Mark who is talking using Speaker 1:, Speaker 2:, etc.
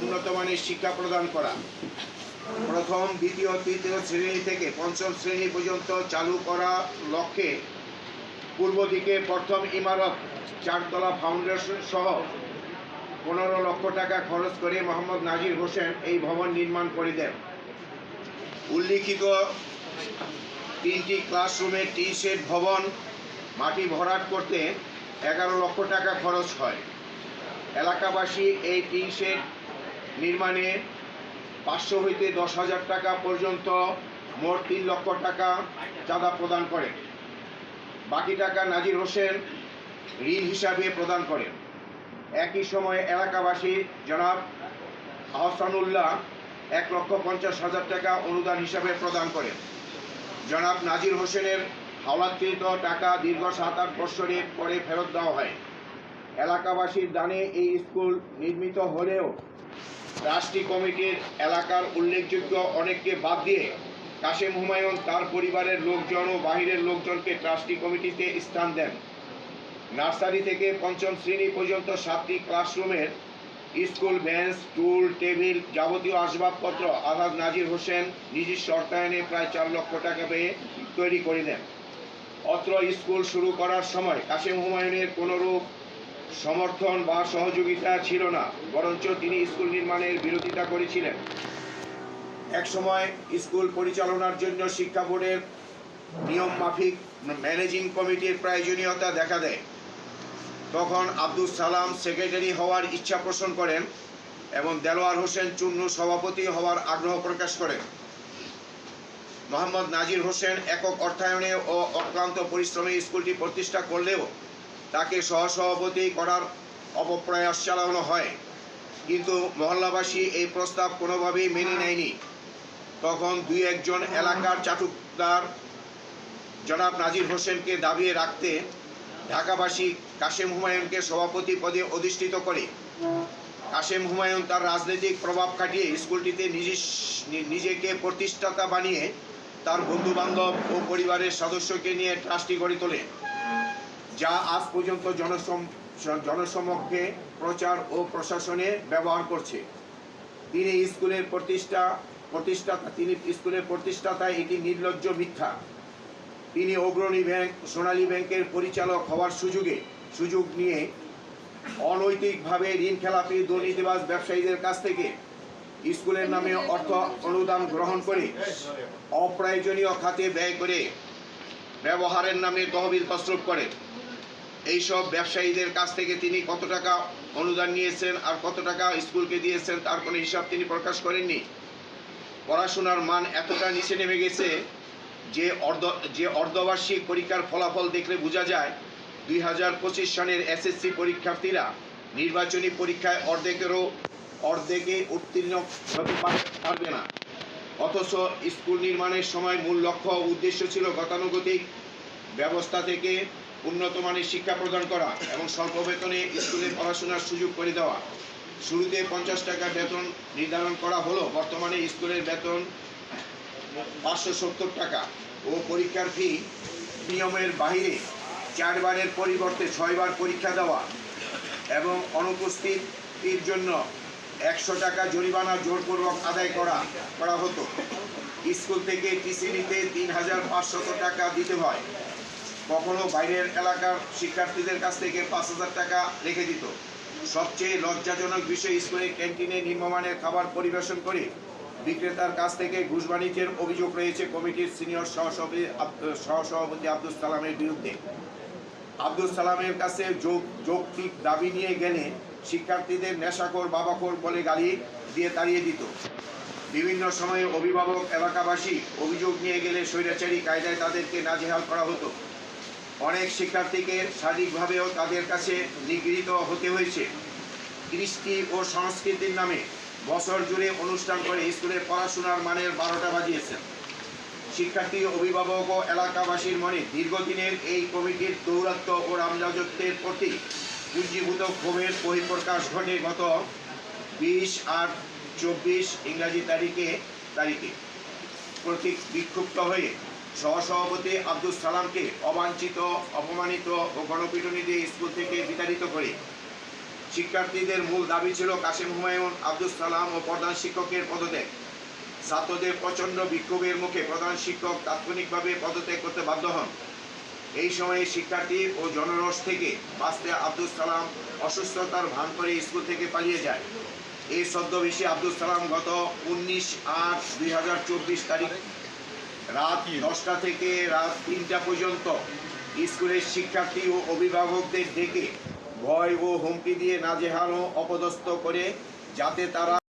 Speaker 1: উন্নত মানের শিক্ষা প্রদান করা। প্রথম, দ্বিতীয়, তৃতীয় শ্রেণি থেকে পঞ্চম শ্রেণি পর্যন্ত চালু করা লক্ষ্যে পূর্ব দিকে প্রথম ইমারত, চারতলা ফাউন্ডেশন সহ পনেরো লক্ষ টাকা খরচ করে মোহাম্মদ নাজির হোসেন এই ভবন নির্মাণ করে দেন। উল্লিখিত তিনটি ক্লাসরুমে টি শেড ভবন, মাটি ভরাট করতে এগারো লক্ষ টাকা খরচ হয়। এলাকাবাসী এই টি শেড নির্মাণে পাঁচশো হইতে দশ হাজার টাকা পর্যন্ত মোট তিন লক্ষ টাকা চাঁদা প্রদান করেন। বাকি টাকা নাজির হোসেন ঋণ হিসাবে প্রদান করেন। একই সময়ে এলাকাবাসী জনাব আহসানুল্লাহ এক লক্ষ পঞ্চাশ হাজার টাকা অনুদান হিসাবে প্রদান করেন। জনাব নাজির হোসেনের হাওলাকৃত টাকা দীর্ঘ সাত আট বৎসরের পরে ফেরত দেওয়া হয়। এলাকাবাসীর দানে এই স্কুল নির্মিত হলেও ট্রাস্টি কমিটির এলাকার উল্লেখযোগ্য অনেককে বাদ দিয়ে কাশেম হুমায়ুন তার পরিবারের লোকজন ও বাহিরের লোকজনকে ট্রাস্টি কমিটিতে স্থান দেন। নার্সারি থেকে পঞ্চম শ্রেণি পর্যন্ত সাতটি ক্লাসরুমের স্কুল, বেঞ্চ, টুল, টেবিল যাবতীয় আসবাবপত্র আজাদ নাজির হোসেন নিজস্ব অর্থায়নে প্রায় চার লক্ষ টাকা পেয়ে তৈরি করে দেন। অত্র স্কুল শুরু করার সময় কাশেম হুমায়ুনের কোনোরূপ সমর্থন বা সহযোগিতা ছিল না, বরঞ্চ তিনি স্কুল নির্মাণের বিরোধিতা করেছিলেন। একসময় স্কুল পরিচালনার জন্য শিক্ষা বোর্ডের নিয়ম মাফিক ম্যানেজিং কমিটির প্রয়োজনীয়তা দেখা দেয়। তখন আব্দুল সালাম সেক্রেটারি হওয়ার ইচ্ছা পোষণ করেন এবং দেলোয়ার হোসেন চুন্নু সভাপতি হওয়ার আগ্রহ প্রকাশ করেন। মোহাম্মদ নাজির হোসেন একক অর্থায়নে ও অক্লান্ত পরিশ্রমে স্কুলটি প্রতিষ্ঠা করলেও তাকে সহসভাপতি করার অপপ্রয়াস চালানো হয়। কিন্তু মহল্লাবাসী এই প্রস্তাব কোনোভাবেই মেনে নেয়নি। তখন দুই একজন এলাকার চাটুকদার জনাব নাজির হোসেনকে দাবিয়ে রাখতে ঢাকাবাসী কাশেম হুমায়ুনকে সভাপতি পদে অধিষ্ঠিত করে। কাশেম হুমায়ুন তার রাজনৈতিক প্রভাব খাটিয়ে স্কুলটিতে নিজেকে প্রতিষ্ঠাতা বানিয়ে তার বন্ধুবান্ধব ও পরিবারের সদস্যকে নিয়ে ট্রাস্টি গড়ে তোলে। যা আজ পর্যন্ত জনসম জনসমক্ষে প্রচার ও প্রশাসনে ব্যবহার করছে। তিনি স্কুলের প্রতিষ্ঠা, প্রতিষ্ঠাতা, তিনি স্কুলের প্রতিষ্ঠাতা এটি নির্লজ্জ মিথ্যা। তিনি অগ্রণী ব্যাংক, সোনালী ব্যাংকের পরিচালক হওয়ার সুযোগে, সুযোগ নিয়ে অনৈতিকভাবে ঋণ খেলাপি দুর্নীতিবাজ ব্যবসায়ীদের কাছ থেকে স্কুলের নামে অর্থ অনুদান গ্রহণ করে অপ্রয়োজনীয় খাতে ব্যয় করে ব্যবহারের নামে তহবিল তসরুপ এইসব ব্যবসায়ীদের কাছ থেকে তিনি কত টাকা অনুদান নিয়েছেন আর কত টাকা স্কুলকে দিয়েছেন তার কোনো হিসাব তিনি প্রকাশ করেননি। পড়াশোনার মান এতটা নিচে নেমে গেছে যে অর্ধ, যে অর্ধবার্ষিক পরীক্ষার ফলাফল দেখলে বোঝা যায় দুই হাজার পঁচিশ সনের এসএসসি পরীক্ষার্থীরা নির্বাচনী পরীক্ষায় অর্ধেকেরও, অর্ধেকে উত্তীর্ণ হতে পারবে না। অথচ স্কুল নির্মাণের সময় মূল লক্ষ্য উদ্দেশ্য ছিল গতানুগতিক ব্যবস্থা থেকে উন্নত মানের শিক্ষা প্রদান করা এবং স্বল্প বেতনে স্কুলে পড়াশোনার সুযোগ করে দেওয়া। শুরুতে পঞ্চাশ টাকা বেতন নির্ধারণ করা হলো, বর্তমানে স্কুলের বেতন পাঁচশো সত্তর টাকা ও পরীক্ষার ফি নিয়মের বাইরে চারবারের পরিবর্তে ছয়বার পরীক্ষা দেওয়া এবং অনুপস্থিতির জন্য একশো টাকা জরিমানা জোরপূর্বক আদায় করা করা হতো। স্কুল থেকে টিসি নিতে তিন হাজার পাঁচশত টাকা দিতে হয়। কখনো বাইরের এলাকার শিক্ষার্থীদের কাছ থেকে পাঁচ হাজার টাকা রেখে দিত। সবচেয়ে লজ্জাজনক বিষয়, স্কুলের ক্যান্টিনে নিম্নমানের খাবার পরিবেশন করে বিক্রেতার কাছ থেকে ঘুষ বাণিজ্যের অভিযোগ রয়েছে কমিটির সিনিয়র সহসভাপতি সহসভাপতি আব্দুল সালামের বিরুদ্ধে। আব্দুল সালামের কাছে যোগ, যৌক্তিক দাবি নিয়ে গেলে শিক্ষার্থীদের নেশাখোর, বাবাখোর বলে গালি দিয়ে তাড়িয়ে দিত। বিভিন্ন সময়ে অভিভাবক এলাকাবাসী অভিযোগ নিয়ে গেলে স্বৈরাচারী কায়দায় তাদেরকে নাজেহাল করা হতো। অনেক শিক্ষার্থীকে শারীরিকভাবেও তাদের কাছে নিগৃহীত হতে হয়েছে। কৃষ্টি ও সংস্কৃতির নামে বছর জুড়ে অনুষ্ঠান করে স্কুলের পড়াশোনার মানের বারোটা বাজিয়েছেন। শিক্ষার্থী, অভিভাবক ও এলাকাবাসীর মনে দীর্ঘদিনের এই কমিটির দৌরাত্ম ও রামরাজত্বের প্রতি পুঞ্জীভূত ক্ষোভের বহিঃপ্রকাশ ঘটে গত বিশ আট চব্বিশ ইংরাজি তারিখে তারিখে। প্রতীক বিক্ষুব্ধ হয়ে সহসভাপতি আব্দুল সালামকে অবাঞ্ছিত, অপমানিত ও গণপিটুনি দিয়ে স্কুল থেকে বিতাড়িত করে। শিক্ষার্থীদের মূল দাবি ছিল কাশিম হুমায়ুন, আব্দুল সালাম ও প্রধান শিক্ষকের পদত্যাগ। ছাত্রদের প্রচণ্ড বিক্ষোভের মুখে প্রধান শিক্ষক তাৎক্ষণিকভাবে পদত্যাগ করতে বাধ্য হন। এই সময়ে শিক্ষার্থী ও জনরস থেকে বাঁচতে আব্দুল সালাম অসুস্থতার ভান করে স্কুল থেকে পালিয়ে যায়। এই ছদ্মবেশী আব্দুল সালাম গত উনিশ আট দুই তারিখ রাত দশটা থেকে রাত তিনটা পর্যন্ত স্কুলের শিক্ষার্থী ও অভিভাবকদের ডেকে ভয় ও হুমকি দিয়ে নাজেহাল অপদস্থ করে যাতে তারা